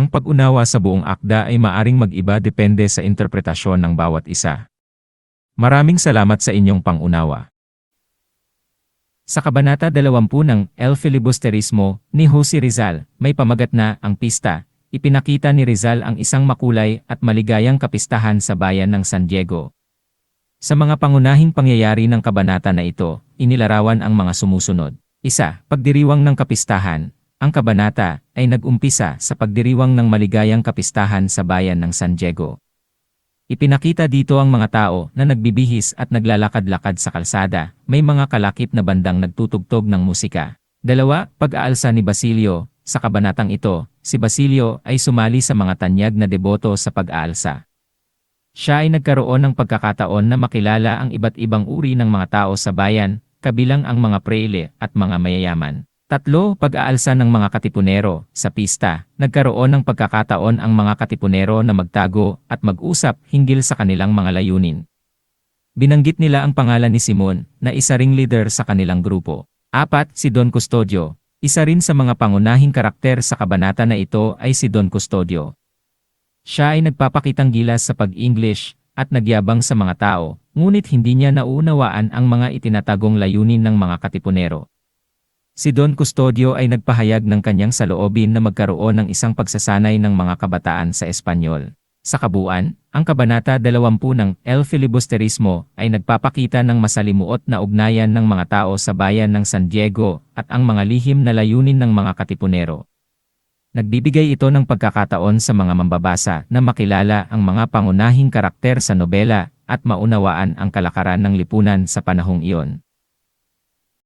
Ang pag-unawa sa buong akda ay maaring mag-iba depende sa interpretasyon ng bawat isa. Maraming salamat sa inyong pangunawa. Sa Kabanata 20 ng El Filibusterismo ni Jose Rizal, may pamagat na ang pista. Ipinakita ni Rizal ang isang makulay at maligayang kapistahan sa bayan ng San Diego. Sa mga pangunahing pangyayari ng kabanata na ito, inilarawan ang mga sumusunod. Isa, pagdiriwang ng kapistahan. Ang kabanata ay nag-umpisa sa pagdiriwang ng maligayang kapistahan sa bayan ng San Diego. Ipinakita dito ang mga tao na nagbibihis at naglalakad-lakad sa kalsada, may mga kalakip na bandang nagtutugtog ng musika. Dalawa, pag-aalsa ni Basilio. Sa kabanatang ito, si Basilio ay sumali sa mga tanyag na deboto sa pag-aalsa. Siya ay nagkaroon ng pagkakataon na makilala ang iba't ibang uri ng mga tao sa bayan, kabilang ang mga preile at mga mayayaman. Tatlo, pag-aalsa ng mga katipunero. Sa pista, nagkaroon ng pagkakataon ang mga katipunero na magtago at mag-usap hinggil sa kanilang mga layunin. Binanggit nila ang pangalan ni Simon, na isa ring leader sa kanilang grupo. Apat, si Don Custodio. Isa rin sa mga pangunahing karakter sa kabanata na ito ay si Don Custodio. Siya ay nagpapakitang gilas sa pag-English at nagyabang sa mga tao, ngunit hindi niya nauunawaan ang mga itinatagong layunin ng mga katipunero. Si Don Custodio ay nagpahayag ng kanyang saloobin na magkaroon ng isang pagsasanay ng mga kabataan sa Espanyol. Sa kabuuan, ang Kabanata 20 ng El Filibusterismo ay nagpapakita ng masalimuot na ugnayan ng mga tao sa bayan ng San Diego at ang mga lihim na layunin ng mga katipunero. Nagbibigay ito ng pagkakataon sa mga mambabasa na makilala ang mga pangunahing karakter sa nobela at maunawaan ang kalakaran ng lipunan sa panahong iyon.